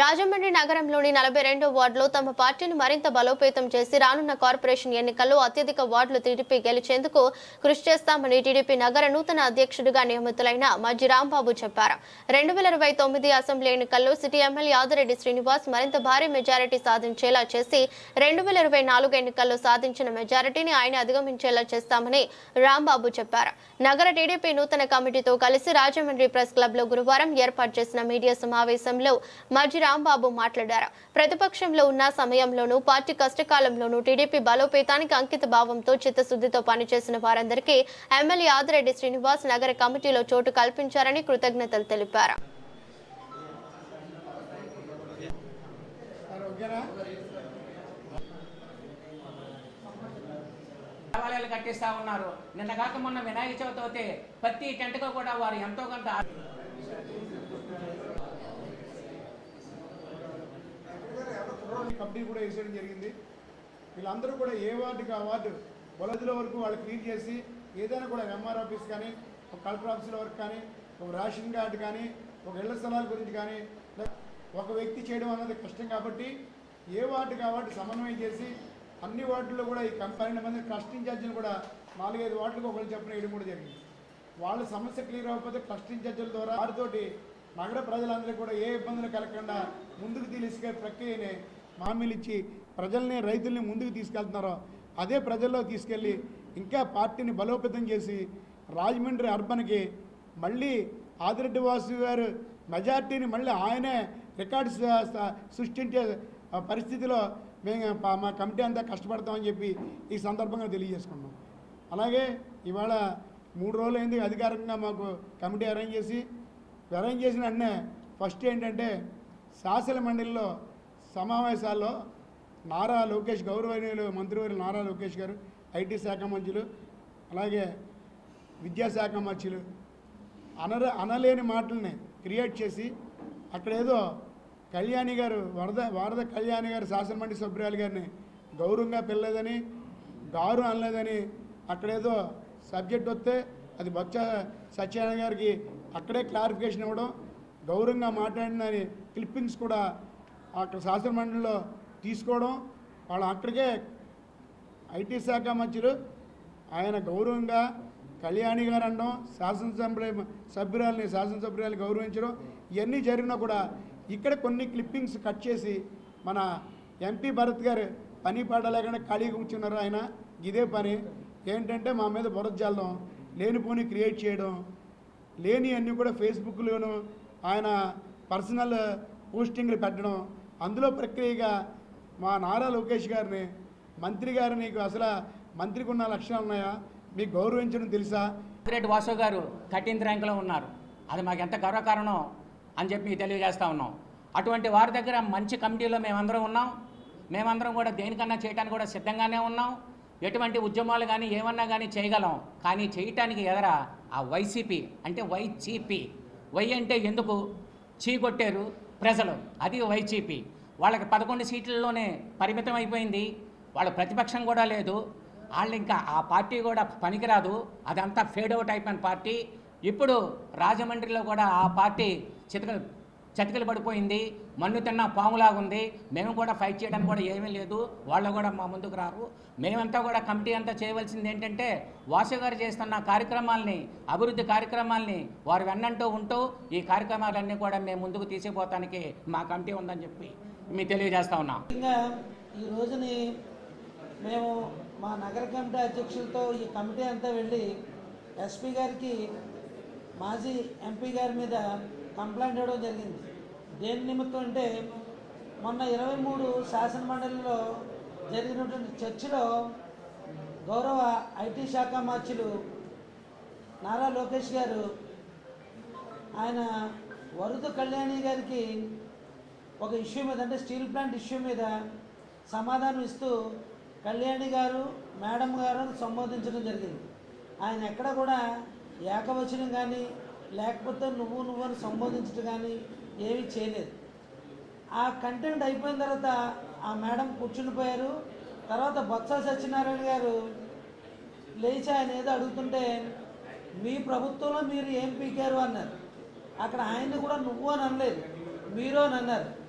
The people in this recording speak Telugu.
రాజమండ్రి నగరంలోని నలభై రెండో వార్డులో తమ పార్టీని మరింత బలోపేతం చేసి రానున్న కార్పొరేషన్ ఎన్నికల్లో అత్యధిక వార్డులు టీడీపీ గెలిచేందుకు కృషి చేస్తామని టీడీపీ నగర నూతన అధ్యక్షుడిగా నియమితులైన మాజీ రాంబాబు చెప్పారు. రెండు వేల ఇరవై తొమ్మిది అసెంబ్లీ ఎన్నికల్లో సిటీ ఎమ్మెల్యే ఆదిరెడ్డి శ్రీనివాస్ మరింత భారీ మెజారిటీ సాధించేలా చేసి రెండు వేల ఇరవై నాలుగు ఎన్నికల్లో సాధించిన మెజారిటీని ఆయన అధిగమించేలా చేస్తామని రాంబాబు చెప్పారు. నగర టీడీపీ నూతన కమిటీతో కలిసి రాజమండ్రి ప్రెస్ క్లబ్లో గురువారం ఏర్పాటు చేసిన మీడియా సమావేశంలో మాజీ రాంబాబు మాట్లాడారు. ప్రతిపక్షంలో ఉన్న సమయంలోనూ పార్టీ కష్టకాలంలోనూ టీడీపీ బలోపేతానికి అంకిత భావంతో చిత్తశుద్ధితో పనిచేసిన వారందరికీ ఎమ్మెల్యే ఆదిరెడ్డి శ్రీనివాస్ నగర కమిటీలో చోటు కల్పించారని కృతజ్ఞతలు తెలిపారు. దేవాలయాలు కట్టిస్తా ఉన్నారు. నిన్న కాక మొన్న వినాయక చవితి అయితే ప్రతి టెంట్గా కూడా వారు ఎంతో కొంత కమిటీ కూడా వేసేయడం జరిగింది. వీళ్ళందరూ కూడా ఏ వార్డుకి ఆ వార్డు వలదుల వరకు వాళ్ళు క్లీన్ చేసి ఏదైనా కూడా ఎంఆర్ ఆఫీస్ కానీ ఒక కలెక్టర్ ఆఫీసుల వరకు కానీ ఒక రేషన్ కార్డు కానీ ఒక ఇళ్ళ స్థలాల గురించి కానీ ఒక వ్యక్తి చేయడం అన్నది కష్టం కాబట్టి ఏ వార్డు కాబట్టి సమన్వయం చేసి అన్ని వార్డుల్లో కూడా ఈ పన్నెండు మంది కష్ట ఇన్ఛార్జీలు కూడా నాలుగైదు వార్డులకు ఒకరు చెప్పిన వేయడం కూడా జరిగింది. వాళ్ళ సమస్య క్లియర్ అవ్వకపోతే కష్ట ఇన్ఛార్జీల ద్వారా వారితోటి నగర ప్రజలందరికీ కూడా ఏ ఇబ్బందులు కలగకుండా ముందుకు తీసుకే ప్రక్రియని హామీలు ఇచ్చి ప్రజల్ని రైతుల్ని ముందుకు తీసుకెళ్తున్నారో అదే ప్రజల్లో తీసుకెళ్ళి ఇంకా పార్టీని బలోపేతం చేసి రాజమండ్రి అర్బన్కి మళ్ళీ ఆదిరెడ్డి వాసు గారు మెజార్టీని మళ్ళీ ఆయనే రికార్డు సృష్టించే పరిస్థితిలో మేము మా కమిటీ అంతా కష్టపడతామని చెప్పి ఈ సందర్భంగా తెలియజేసుకున్నాం. అలాగే ఇవాళ మూడు రోజులు అయింది అధికారికంగా మాకు కమిటీ అరేంజ్ చేసి అరేంజ్ చేసిన అన్నే ఫస్ట్ ఏంటంటే శాసన మండలిలో సమావేశాల్లో నారా లోకేష్ గౌరవనీయులు మంత్రివర్యులు నారా లోకేష్ గారు ఐటీ శాఖ మంత్రులు అలాగే విద్యాశాఖ మంత్రులు అనర అనలేని మాటల్ని క్రియేట్ చేసి అక్కడ ఏదో కళ్యాణి గారు వరద వరద కళ్యాణి గారు శాసనమండలి సభ్యురాలు గారిని గౌరవంగా పిల్లలేదని గారు అనలేదని అక్కడేదో సబ్జెక్ట్ వస్తే అది బొత్స సత్యనారాయణ గారికి అక్కడే క్లారిఫికేషన్ ఇవ్వడం గౌరవంగా మాట్లాడినని క్లిప్పింగ్స్ కూడా అక్కడ శాసనమండలిలో తీసుకోవడం వాళ్ళు అక్కడికే ఐటీ శాఖ మంత్రులు ఆయన గౌరవంగా కళ్యాణి గారు అనడం శాసనసభ సభ్యురాలని శాసనసభ్యురాలు గౌరవించడం ఇవన్నీ జరిగినా కూడా ఇక్కడ కొన్ని క్లిప్పింగ్స్ కట్ చేసి మన ఎంపీ భరత్ గారు పని పాడలేకుండా ఖాళీగా కూర్చున్నారు ఆయన. ఇదే పని. ఏంటంటే మా మీద బురద జల్లడం లేనిపోని క్రియేట్ చేయడం లేని అన్నీ కూడా ఫేస్బుక్లోను ఆయన పర్సనల్ పోస్టింగ్లు పెట్టడం అందులో ప్రక్రియగా మా నారా లోకేష్ గారిని మంత్రి గారు నీకు అసలు మంత్రికి ఉన్న లక్షణాలు ఉన్నాయా? మీకు గౌరవించడం తెలుసా? గ్రేట్ వాసు గారు థర్టీన్త్ ర్యాంక్లో ఉన్నారు. అది మాకు ఎంత గర్వకారణం అని చెప్పి మీకు తెలియజేస్తూ ఉన్నాం. అటువంటి వారి దగ్గర మంచి కమిటీలో మేమందరం ఉన్నాం. మేమందరం కూడా దేనికన్నా చేయడానికి కూడా సిద్ధంగానే ఉన్నాం. ఎటువంటి ఉద్యమాలు కానీ ఏమన్నా కానీ చేయగలం. కానీ చేయటానికి ఎదర ఆ వైసీపీ అంటే వైసీపీ వై అంటే ఎందుకు? చీకొట్టారు. ప్రజలు అది వైసీపీ. వాళ్ళకి పదకొండు సీట్లలోనే పరిమితం అయిపోయింది. వాళ్ళ ప్రతిపక్షం కూడా లేదు. వాళ్ళు ఇంకా ఆ పార్టీ కూడా పనికిరాదు. అదంతా ఫేడ్ అవుట్ అయిపోయిన పార్టీ. ఇప్పుడు రాజమండ్రిలో కూడా ఆ పార్టీ చితక చతికిలు పడిపోయింది మన్ను తిన్న పాములాగుంది మేము కూడా ఫైట్ చేయడానికి కూడా ఏమీ లేదు వాళ్ళు కూడా మా ముందుకు రారు. మేమంతా కూడా కమిటీ అంతా చేయవలసింది ఏంటంటే వాసు గారు చేస్తున్న కార్యక్రమాల్ని అభివృద్ధి కార్యక్రమాల్ని వారు వెన్నంటూ ఉంటూ ఈ కార్యక్రమాలన్నీ కూడా మేము ముందుకు తీసిపోతానికి మా కమిటీ ఉందని చెప్పి మీకు తెలియజేస్తా ఉన్నాం. ఇంకా ఈ రోజుని మేము మా నగర కమిటీ అధ్యక్షులతో ఈ కమిటీ అంతా వెళ్ళి ఎస్పీ గారికి మాజీ ఎంపీ గారి మీద కంప్లైంట్ ఇవ్వడం జరిగింది. దేని నిమిత్తం అంటే మొన్న ఇరవై మూడు శాసన మండలిలో జరిగినటువంటి చర్చలో గౌరవ ఐటీ శాఖ మార్చులు నారా లోకేష్ గారు ఆయన వరుద కళ్యాణి గారికి ఒక ఇష్యూ మీద అంటే స్టీల్ ప్లాంట్ ఇష్యూ మీద సమాధానం ఇస్తూ కళ్యాణి గారు మేడం గారు సంబోధించడం జరిగింది. ఆయన ఎక్కడ కూడా ఏకవచనం కానీ లేకపోతే నువ్వు నువ్వు అని సంబోధించడం కానీ ఏమీ చేయలేదు. ఆ కంటెంట్ అయిపోయిన తర్వాత ఆ మేడం కూర్చునిపోయారు తర్వాత బొత్స సత్యనారాయణ గారు లేచి ఆయన ఏదో అడుగుతుంటే మీ ప్రభుత్వంలో మీరు ఏం పీకారు? అన్నారు. అక్కడ ఆయన్ని కూడా నువ్వు అని అనలేదు మీరు అని అన్నారు.